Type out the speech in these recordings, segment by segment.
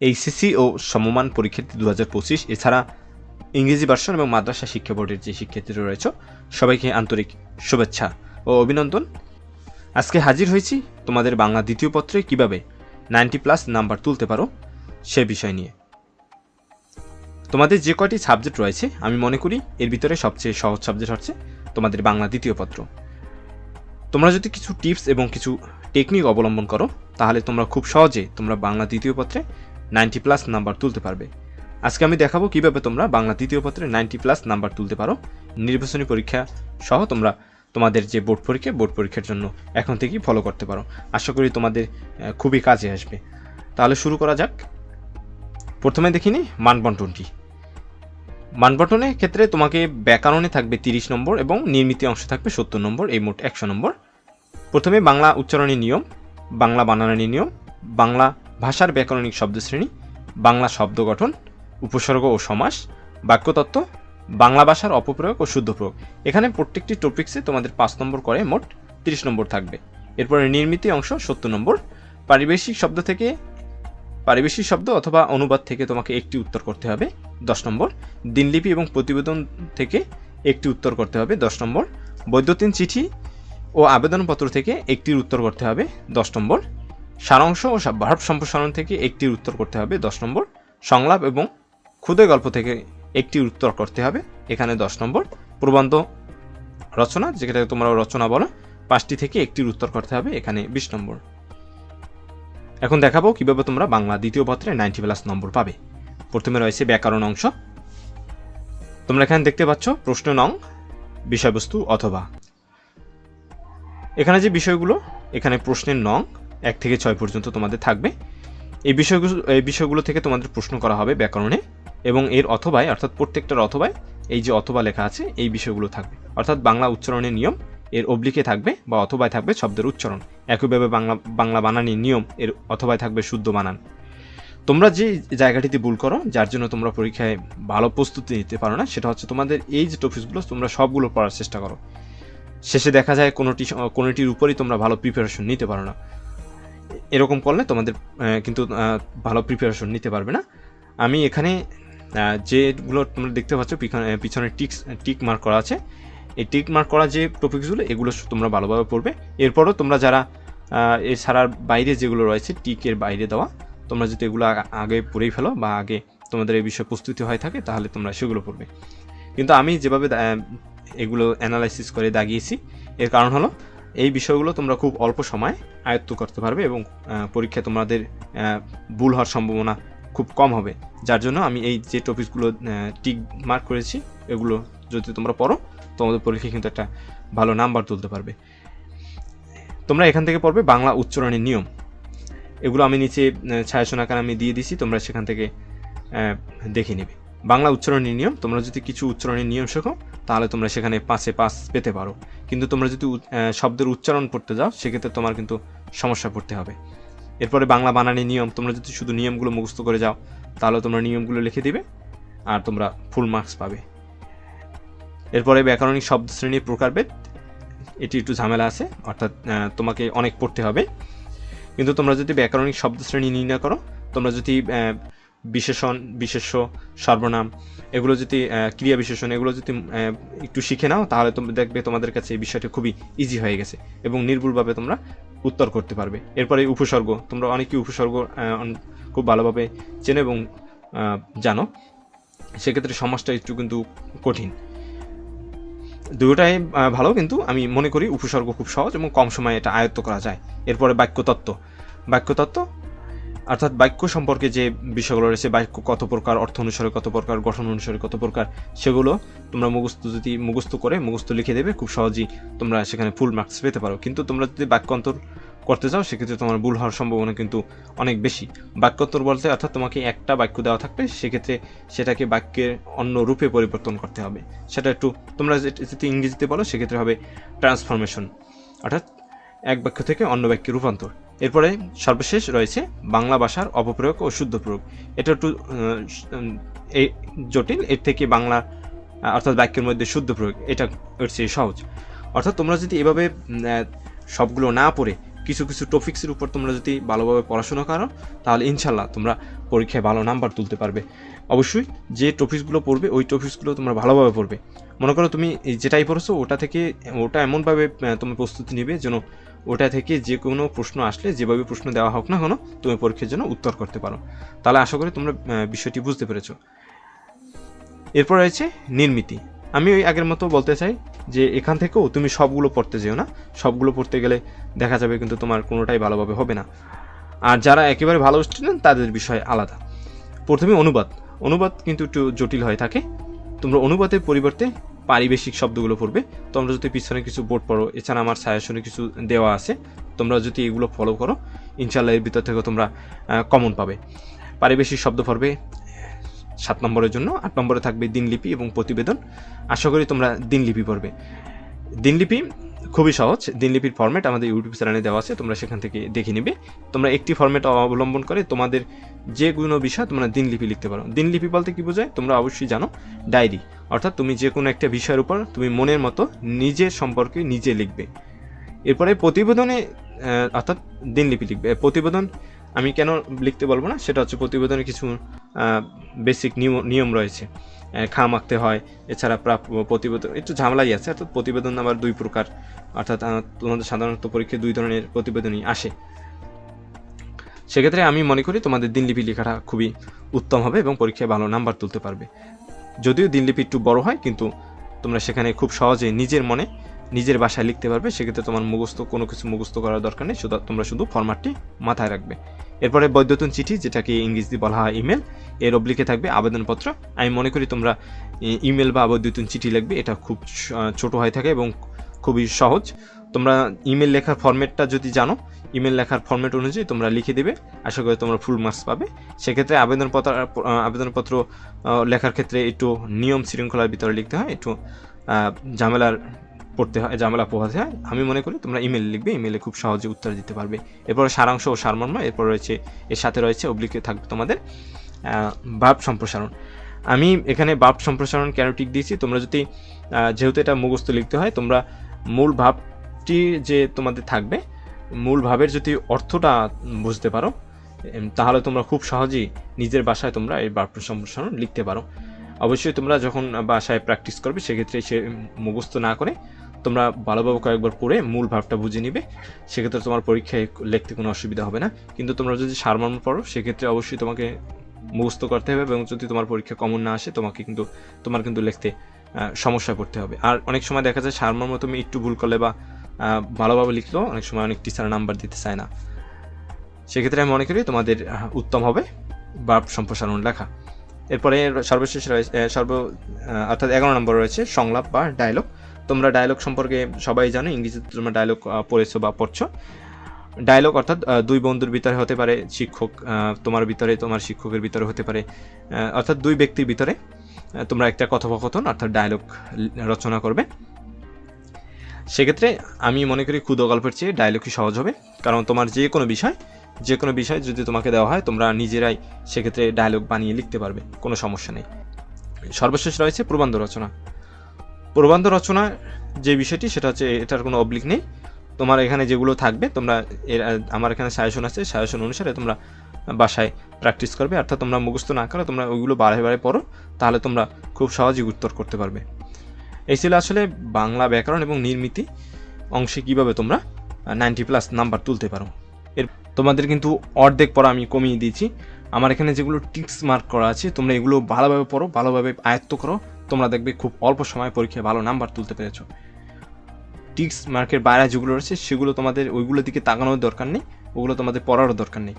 HSC ও সমমান পরীক্ষার্থী দু হাজার পঁচিশ, এছাড়া ইংরেজি ভার্সন এবং মাদ্রাসা শিক্ষা বোর্ডের যে শিক্ষার্থীরা রয়েছে, সবাইকে আন্তরিক শুভেচ্ছা ও অভিনন্দন। আজকে হাজির হয়েছি তোমাদের বাংলা দ্বিতীয় পত্রে, কীভাবে নাইনটি প্লাস নাম্বার তুলতে পারো সে বিষয় নিয়ে। তোমাদের যে কয়টি সাবজেক্ট রয়েছে, আমি মনে করি এর ভিতরে সবচেয়ে সহজ সাবজেক্ট হচ্ছে তোমাদের বাংলা দ্বিতীয় পত্র। তোমরা যদি কিছু টিপস এবং কিছু টেকনিক অবলম্বন করো, তাহলে তোমরা খুব সহজে তোমরা বাংলা দ্বিতীয় পত্রে নাইনটি প্লাস নাম্বার তুলতে পারবে। আজকে আমি দেখাবো কীভাবে তোমরা বাংলা তৃতীয় পত্রে নাইনটি প্লাস নাম্বার তুলতে পারো। নির্বাচনী পরীক্ষা সহ তোমরা তোমাদের যে বোর্ড পরীক্ষা, বোর্ড পরীক্ষার জন্য এখন থেকেই ফলো করতে পারো। আশা করি তোমাদের খুবই কাজে আসবে। তাহলে শুরু করা যাক। প্রথমে দেখিনি মানবন্টনটি। মানবন্টনের ক্ষেত্রে তোমাকে ব্যাকরণে থাকবে তিরিশ নম্বর এবং নির্মিতি অংশ থাকবে সত্তর নম্বর, এই মোট একশো নম্বর। প্রথমে বাংলা উচ্চারণের নিয়ম, বাংলা বানানের নিয়ম, বাংলা ভাষার ব্যাকরণিক শব্দশ্রেণী, বাংলা শব্দ গঠন, উপসর্গ ও সমাস, বাক্যতত্ত্ব, বাংলা ভাষার অপপ্রয়োগ ও শুদ্ধ প্রয়োগ। এখানে প্রত্যেকটি টপিক্সে তোমাদের পাঁচ নম্বর করে মোট তিরিশ নম্বর থাকবে। এরপরে নির্মিতি অংশ সত্তর নম্বর। পারিবেশিক শব্দ থেকে পারিবেশিক শব্দ অথবা অনুবাদ থেকে তোমাকে একটি উত্তর করতে হবে, দশ নম্বর। দিনলিপি এবং প্রতিবেদন থেকে একটি উত্তর করতে হবে, দশ নম্বর। বৈদ্যুতিন চিঠি ও আবেদনপত্র থেকে একটির উত্তর করতে হবে, দশ নম্বর। সারাংশ ও ভাব সম্প্রসারণ থেকে একটির উত্তর করতে হবে দশ নম্বর। সংলাপ এবং ক্ষুদে গল্প থেকে একটির উত্তর করতে হবে। এখানে দশ নম্বর। প্রবন্ধ রচনা, যেটাকে তোমরা রচনা বলো, পাঁচটি থেকে একটির উত্তর করতে হবে, এখানে বিশ নম্বর। এখন দেখাবো কীভাবে তোমরা বাংলা দ্বিতীয় পত্রে নাইনটি প্লাস নম্বর পাবে। প্রথমে রয়েছে ব্যাকরণ অংশ। তোমরা এখানে দেখতে পাচ্ছ প্রশ্ন নং, বিষয়বস্তু অথবা। এখানে যে বিষয়গুলো, এখানে প্রশ্নের নং এক থেকে ছয় পর্যন্ত তোমাদের থাকবে। এই বিষয়গুলো এই বিষয়গুলো থেকে তোমাদের প্রশ্ন করা হবে ব্যাকরণে এবং এর অথবায়, অর্থাৎ প্রত্যেকটার অথবায় এই যে অথবা লেখা আছে, এই বিষয়গুলো থাকবে। অর্থাৎ বাংলা উচ্চারণের নিয়ম এর অবলিকে থাকবে বা অথবায় থাকবে শব্দের উচ্চারণ। একইভাবে বাংলা বাংলা বানানির নিয়ম এর অথবায় থাকবে শুদ্ধ বানান। তোমরা যে জায়গাটিতে ভুল করো, যার জন্য তোমরা পরীক্ষায় ভালো প্রস্তুতি নিতে পারো না, সেটা হচ্ছে তোমাদের এই যে টপিকসগুলো তোমরা সবগুলো পড়ার চেষ্টা করো। শেষে দেখা যায় কোনোটি, কোনোটির উপরই তোমরা ভালো প্রিপারেশন নিতে পারো না। এরকম করলে তোমাদের কিন্তু ভালো প্রিপারেশন নিতে পারবে না। আমি এখানে যেগুলো তোমরা দেখতে পাচ্ছ পিছনে টিক টিক মার্ক করা আছে। এই টিক মার্ক করা যে টপিকসগুলো এগুলো তোমরা ভালোভাবে পড়বে। এরপরও তোমরা যারা এছাড়ার বাইরে যেগুলো রয়েছে টিকের বাইরে দেওয়া, তোমরা যদি এগুলো আগে পড়েই ফেলো বা আগে তোমাদের এই বিষয়ে প্রস্তুতি হয়ে থাকে, তাহলে তোমরা সেগুলো পড়বে। কিন্তু আমি যেভাবে এগুলো অ্যানালাইসিস করে দাগিয়েছি, এর কারণ হলো এই বিষয়গুলো তোমরা খুব অল্প সময় আয়ত্ত করতে পারবে এবং আহ, পরীক্ষায় তোমাদের ভুল হওয়ার সম্ভাবনা খুব কম হবে। যার জন্য আমি এই যে টপিকসগুলো টিক মার্ক করেছি এগুলো যদি তোমরা পড়ো তোমাদের পরীক্ষায় কিন্তু একটা ভালো নাম্বার তুলতে পারবে। তোমরা এখান থেকে পড়বে বাংলা উচ্চারণের নিয়ম। এগুলো আমি নিচে আকার আমি দিয়ে দিছি তোমরা সেখান থেকে দেখে নেবে। বাংলা উচ্চারণের নিয়ম, তোমরা যদি কিছু উচ্চারণের নিয়ম শেখো, তাহলে তোমরা সেখানে পাঁচে পাঁচ পেতে পারো। কিন্তু তোমরা যদি শব্দের উচ্চারণ পড়তে যাও, সেক্ষেত্রে তোমার কিন্তু সমস্যা পড়তে হবে। এরপরে বাংলা বানানের নিয়ম, তোমরা যদি শুধু নিয়মগুলো মুখস্থ করে যাও, তাহলে তোমরা নিয়মগুলো লিখে দিবে আর তোমরা ফুল মার্কস পাবে। এরপরে ব্যাকরণিক শব্দ শ্রেণির প্রকারভেদ, এটি একটু ঝামেলা আছে, অর্থাৎ তোমাকে অনেক পড়তে হবে। কিন্তু তোমরা যদি ব্যাকরণিক শব্দ শ্রেণি নির্ণয় করো, তোমরা যদি বিশেষণ, বিশেষ্য, সর্বনাম, এগুলো যদি ক্রিয়া বিশেষণ, এগুলো যদি একটু শিখে নাও, তাহলে তোমরা দেখবে তোমাদের কাছে এই বিষয়টা খুবই ইজি হয়ে গেছে এবং নির্ভুলভাবে তোমরা উত্তর করতে পারবে। এরপরে উপসর্গ, তোমরা অনেকেই উপসর্গ খুব ভালোভাবে চেনো এবং জানো। সেক্ষেত্রে সমাজটা একটু কিন্তু কঠিন। দুটোটাই ভালো কিন্তু আমি মনে করি উপসর্গ খুব সহজ এবং কম সময়ে এটা আয়ত্ত করা যায়। এরপরে বাক্যতত্ত্ব। বাক্যতত্ত্ব অর্থাৎ বাক্য সম্পর্কে যে বিষয়গুলো রয়েছে, বাক্য কত প্রকার, অর্থ অনুসারে কত প্রকার, গঠন অনুসারে কত প্রকার, সেগুলো তোমরা মুখস্থ যদি মুখস্থ করে, মুখস্থ লিখে দেবে, খুব সহজেই তোমরা সেখানে ফুল মার্কস পেতে পারো। কিন্তু তোমরা যদি বাক্যান্তর করতে চাও, সেক্ষেত্রে তোমার ভুল হওয়ার সম্ভাবনা কিন্তু অনেক বেশি। বাক্যান্তর বলতে অর্থাৎ তোমাকে একটা বাক্য দেওয়া থাকবে, সেক্ষেত্রে সেটাকে বাক্যের অন্য রূপে পরিবর্তন করতে হবে। সেটা একটু তোমরা যদি ইংরেজিতে বলো, সেক্ষেত্রে হবে ট্রান্সফরমেশন অর্থাৎ এক বাক্য থেকে অন্য বাক্যে রূপান্তর। এরপরে সর্বশেষ রয়েছে বাংলা ভাষার অপপ্রয়োগ ও শুদ্ধ প্রয়োগ এটা একটু জটিল, এর থেকে বাংলা অর্থাৎ বাক্যের মধ্যে শুদ্ধ প্রয়োগ এটা হচ্ছে সহজ। অর্থাৎ তোমরা যদি এভাবে সবগুলো না পড়ে, কিছু কিছু টপিক্সের উপর তোমরা যদি ভালোভাবে পড়াশোনা করো, তাহলে ইনশাল্লাহ তোমরা পরীক্ষায় ভালো নাম্বার তুলতে পারবে। অবশ্যই যে টপিক্সগুলো পড়বে, ওই টপিক্সগুলো তোমরা ভালোভাবে পড়বে। মনে করো তুমি যেটাই পড়ছো, ওটা থেকে, ওটা এমনভাবে তুমি প্রস্তুতি নিবে যেন ওটা থেকে যে কোনো প্রশ্ন আসলে যেভাবে প্রশ্ন দেওয়া হোক না কেন, তুমি পরীক্ষার জন্য উত্তর করতে পারো। তাহলে আশা করি তোমরা বিষয়টি বুঝতে পেরেছ। এরপর রয়েছে নির্মিতি। আমি ওই আগের মতো বলতে চাই যে, এখান থেকেও তুমি সবগুলো পড়তে যেও না। সবগুলো পড়তে গেলে দেখা যাবে কিন্তু তোমার কোনোটাই ভালোভাবে হবে না। আর যারা একেবারে ভালো স্টুডেন্ট তাদের বিষয় আলাদা। প্রথমে অনুবাদ। অনুবাদ কিন্তু একটু জটিল হয়ে থাকে। তোমরা অনুবাদের পরিবর্তে পারিবেশিক শব্দগুলো পড়বে। তোমরা যদি পিছনে কিছু বোর্ড পড়ো, এছাড়া আমার সাজেশনে কিছু দেওয়া আছে। তোমরা যদি এগুলো ফলো করো ইনশাল্লাহ এর ভিতর থেকে তোমরা কমন পাবে। পারিবেশিক শব্দ পড়বে সাত নম্বরের জন্য। আট নম্বরে থাকবে দিনলিপি এবং প্রতিবেদন। আশা করি তোমরা দিনলিপি পড়বে। দিনলিপি খুবই সহজ। দিনলিপির ফর্ম্যাট আমাদের ইউটিউব চ্যানেলে দেওয়া আছে, তোমরা সেখান থেকে দেখে নিবে। তোমরা একটি ফর্ম্যাট অবলম্বন করে তোমাদের যে কোনো বিষয় তোমরা দিনলিপি লিখতে পারো। দিনলিপি বলতে কি বোঝায়? তোমরা অবশ্যই জানো ডায়েরি অর্থাৎ তুমি যে কোনো একটা বিষয়ের উপর তুমি মনের মতো নিজের সম্পর্কে নিজে লিখবে। এরপরে প্রতিবেদনে অর্থাৎ দিনলিপি লিখবে। প্রতিবেদন আমি কেন লিখতে বলব না? সেটা হচ্ছে প্রতিবেদনে কিছু বেসিক নিয়ম নিয়ম রয়েছে। খাম আঁকতে হয়, এছাড়া প্রাপ্য প্রতিবেদন একটু ঝামেলাই আছে, অর্থাৎ প্রতিবেদন আবার দুই প্রকার। অর্থাৎ তোমাদের সাধারণত পরীক্ষায় দুই ধরনের প্রতিবেদনই আসে। সেক্ষেত্রে আমি মনে করি তোমাদের দিনলিপি লেখাটা খুবই উত্তম হবে এবং পরীক্ষায় ভালো নাম্বার তুলতে পারবে। যদিও দিনলিপি একটু বড় হয়, কিন্তু তোমরা সেখানে খুব সহজে নিজের মনে নিজের বাসায় লিখতে পারবে। সেক্ষেত্রে তোমার মুখস্থ, কোনো কিছু মুখস্থ করার দরকার নেই তোমরা শুধু ফরম্যাটটি মাথায় রাখবে। এরপরে বৈদ্যুতিন চিঠি, যেটাকে ইংরেজি বলা হয় ইমেল এর অবলিকে থাকবে আবেদনপত্র। আমি মনে করি তোমরা ইমেল বা বৈদ্যুতিন চিঠি লিখবে, এটা খুব ছোট হয়ে থাকে এবং খুবই সহজ। তোমরা ইমেল লেখার ফরম্যাটটা যদি জানো ইমেল লেখার ফরম্যাট অনুযায়ী তোমরা লিখে দেবে। আশা করি তোমরা ফুল মার্কস পাবে। সেক্ষেত্রে আবেদনপত্র আবেদনপত্র লেখার ক্ষেত্রে একটু নিয়ম শৃঙ্খলার ভিতরে লিখতে হয়, একটু ঝামেলার পড়তে হয়, ঝামেলা পোহাতে হয়। আমি মনে করি তোমরা ইমেল লিখবে ইমেলে খুব সহজে উত্তর দিতে পারবে। এরপরে সারাংশ ও সারমর্ম, এরপর রয়েছে, এর সাথে রয়েছে অবলিকে থাকবে তোমাদের ভাব সম্প্রসারণ। আমি এখানে ভাব সম্প্রসারণ কেন দিয়েছি? তোমরা যদি যেহেতু এটা মুখস্থ লিখতে হয়, তোমরা মূল ভাবটি যে তোমাদের থাকবে, মূল ভাবের যদি অর্থটা বুঝতে পারো তাহলে তোমরা খুব সহজেই নিজের বাসায় তোমরা এই ভাব সম্প্রসারণ লিখতে পারো। অবশ্যই তোমরা যখন বাসায় প্র্যাকটিস করবে, সেক্ষেত্রে সে মুখস্থ না করে তোমরা ভালোভাবে কয়েকবার পড়ে মূল ভাবটা বুঝে নিবে। সেক্ষেত্রে তোমার পরীক্ষায় লিখতে কোনো অসুবিধা হবে না। কিন্তু তোমরা যদি সারমর্ম পড়ো, সেক্ষেত্রে অবশ্যই তোমাকে মুখস্থ করতে হবে এবং যদি তোমার পরীক্ষা কমন না আসে, তোমাকে কিন্তু, তোমার কিন্তু লিখতে আহ, সমস্যায় পড়তে হবে। আর অনেক সময় দেখা যায় সারমর্ম তুমি একটু ভুল করলে বা ভালোভাবে লিখলেও অনেক সময় অনেক টিচার নাম্বার দিতে চায় না। সেক্ষেত্রে আমি মনে করি তোমাদের উত্তম হবে বাপ সম্প্রসারণ লেখা। এরপরে সর্বশেষ রয়েছে সর্ব অর্থাৎ এগারো নম্বর রয়েছে সংলাপ বা ডায়লগ তোমরা ডায়লগ সম্পর্কে সবাই জানো ইংরেজিতে তোমরা ডায়লগ পড়েছো বা পড়ছো। ডায়লগ অর্থাৎ দুই বন্ধুর ভিতরে হতে পারে শিক্ষক তোমার ভিতরে তোমার শিক্ষকের ভিতরে হতে পারে অর্থাৎ দুই ব্যক্তির ভিতরে। তোমরা একটা কথোপকথন, অর্থাৎ ডায়লগ রচনা করবে। সেক্ষেত্রে আমি মনে করি ক্ষুদ গল্পের চেয়ে ডায়লগই সহজ হবে। কারণ তোমার যে কোনো বিষয়, যে কোনো বিষয় যদি তোমাকে দেওয়া হয়, তোমরা নিজেরাই সেক্ষেত্রে ডায়লগ বানিয়ে লিখতে পারবে, কোনো সমস্যা নেই। সর্বশেষ রয়েছে প্রবন্ধ রচনা। প্রবন্ধ রচনা যে বিষয়টি, সেটা হচ্ছে এটার কোনো অবলিক নেই। তোমার এখানে যেগুলো থাকবে, তোমরা আমার এখানে সাজেশন আছে সাজেশন অনুসারে তোমরা বাসায় প্র্যাকটিস করবে। অর্থাৎ তোমরা মুখস্থ না করে তোমরা ওইগুলো বারে বারে পড়ো, তাহলে তোমরা খুব সহজেই উত্তর করতে পারবে। এই ছিল আসলে বাংলা ব্যাকরণ এবং নির্মিতি অংশে কীভাবে তোমরা নাইনটি প্লাস নাম্বার তুলতে পারো। এর তোমাদের কিন্তু অর্ধেক পড়া আমি কমিয়ে দিয়েছি। আমার এখানে যেগুলো টিক্স মার্ক করা আছে, তোমরা এগুলো ভালোভাবে পড়ো, ভালোভাবে আয়ত্ত করো। তোমরা দেখবে খুব অল্প সময় পরীক্ষায় ভালো নাম্বার তুলতে পেরেছ। টিক্স মার্কের বাইরে যেগুলো রয়েছে, সেগুলো তোমাদের ওইগুলোর দিকে তাকানোর দরকার নেই, ওগুলো তোমাদের পড়ারও দরকার নেই।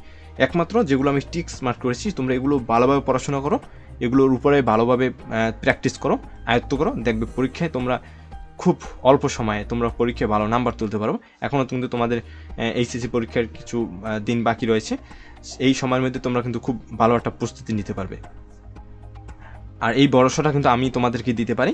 একমাত্র যেগুলো আমি টিক্স মার্ক করেছি, তোমরা এগুলো ভালোভাবে পড়াশোনা করো, এগুলোর উপরে ভালোভাবে প্র্যাকটিস করো, আয়ত্ত করো, দেখবে পরীক্ষায় তোমরা খুব অল্প সময়ে তোমরা পরীক্ষায় ভালো নাম্বার তুলতে পারো। এখনও কিন্তু তোমাদের এইচএসসি পরীক্ষার কিছু দিন বাকি রয়েছে। এই সময়ের মধ্যে তোমরা কিন্তু খুব ভালো একটা প্রস্তুতি নিতে পারবে। আর এই ভরসাটা কিন্তু আমি তোমাদেরকে দিতে পারি।